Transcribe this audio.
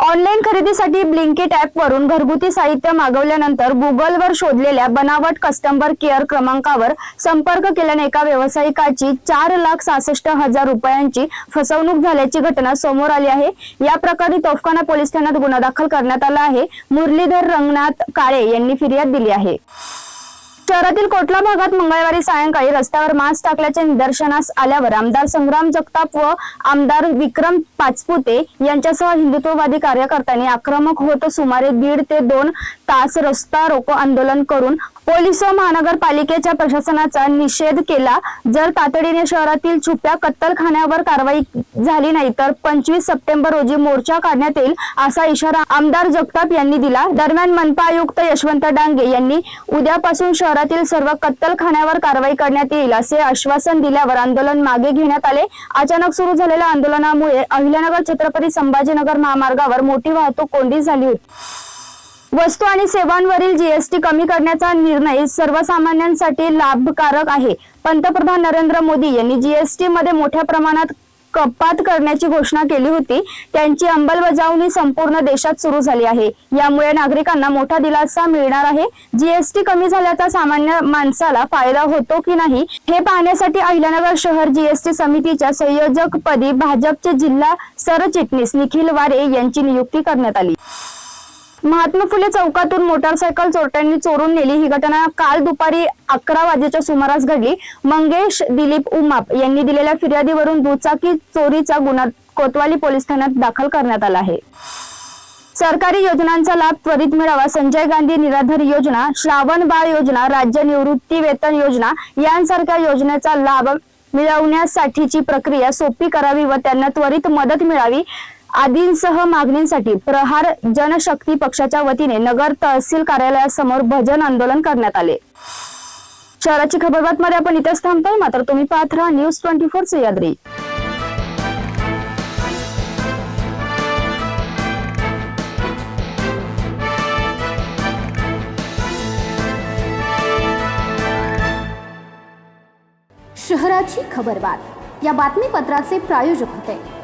Online खरेदीसाठी Blinkit app वरून घरगुती साहित्य मागवल्यानंतर गुगलवर शोधलेल्या बनावट कस्टमर केअर क्रमांकावर संपर्क केल्याने एका व्यावसायिकाची चार लाख सहासष्ट हजार रुपयांची फसवणूक झाल्याची घटना समोर आली आहे. या प्रकरणी तोफखाना पोलीस ठाण्यात गुन्हा दाखल करण्यात आला आहे. मुरलीधर रंगनाथ काळे यांनी फिर्याद दिली आहे. शहरातील कोटला भागात मंगळवारी सायंकाळी रस्त्यावर मास्क टाकल्याचे निदर्शनास आल्यावर आमदार संग्राम जगताप व आमदार विक्रम पाचपुते यांच्यासह हिंदुत्ववादी कार्यकर्त्यांनी आक्रमक होत सुमारे दीड ते दोन तास रस्ता रोको आंदोलन करून पोलीस व महानगरपालिकेच्या प्रशासनाचा निषेध केला. जर तातडीने शहरातील छुप्या कत्तलखान्यावर कारवाई झाली नाही तर पंचवीस सप्टेंबर रोजी मोर्चा काढण्यात येईल असा इशारा आमदार जगताप यांनी दिला. दरम्यान मनपा आयुक्त यशवंत डांगे यांनी उद्यापासून शहर शहरातील सर्व कत्तलखान्यावर कारवाई करण्यात येईल असे आश्वासन दिल्यावर आंदोलन मागे घेण्यात आले. अचानक सुरू झालेल्या आंदोलनामुळे अहिल्यानगर छत्रपती संभाजीनगर महामार्गावर मोठी वाहतूक कोंडी झाली होती. वस्तू आणि सेवांवरील जीएसटी कमी करण्याचा निर्णय सर्वसामान्यांसाठी लाभकारक आहे. पंतप्रधान नरेंद्र मोदी यांनी जीएसटी मध्ये मोठ्या प्रमाणात कपात करण्याची घोषणा केली होती. त्यांची अंमलबजावणी संपूर्ण देशात सुरू झाली आहे. यामुळे नागरिकांना मोठा दिलासा मिळणार आहे. जीएसटी कमी झाल्याचा सामान्य माणसाला फायदा होतो की नाही हे पाहण्यासाठी अहिल्यानगर शहर जीएसटी समितीच्या संयोजकपदी भाजपचे जिल्हा सरचिटणीस निखिल वारे यांची नियुक्ती करण्यात आली. महात्मा फुले चौकातून मोटारसायकल चोरट्यांनी चोरून नेली. ही घटना काल दुपारी अकरा वाजेच्या सुमारास घडली. मंगेश दिलीप उमाप यांनी दिलेल्या फिर्यादीवरून दुचाकी चोरीचा गुन्हा कोतवाली पोलीस ठाण्यात दाखल करण्यात आला आहे. सरकारी योजनांचा लाभ त्वरित मिळावा. संजय गांधी निराधार योजना श्रावण बाळ योजना राज्य निवृत्ती वेतन योजना यांसारख्या योजनेचा लाभ मिळवण्यासाठीची प्रक्रिया सोपी करावी व त्यांना त्वरित मदत मिळावी. आदींसह मागणींसाठी प्रहार जनशक्ती पक्षाच्या वतीने नगर तहसील कार्यालयासमोर भजन आंदोलन करण्यात आले. शहराची खबरबातमध्ये आपण इथेच थांबतोय. मात्र तुम्ही पाहत राहा न्यूज ट्वेंटी फोर सह्याद्री शहराची खबरबात. या बातमीपत्राचे प्रायोजक होते.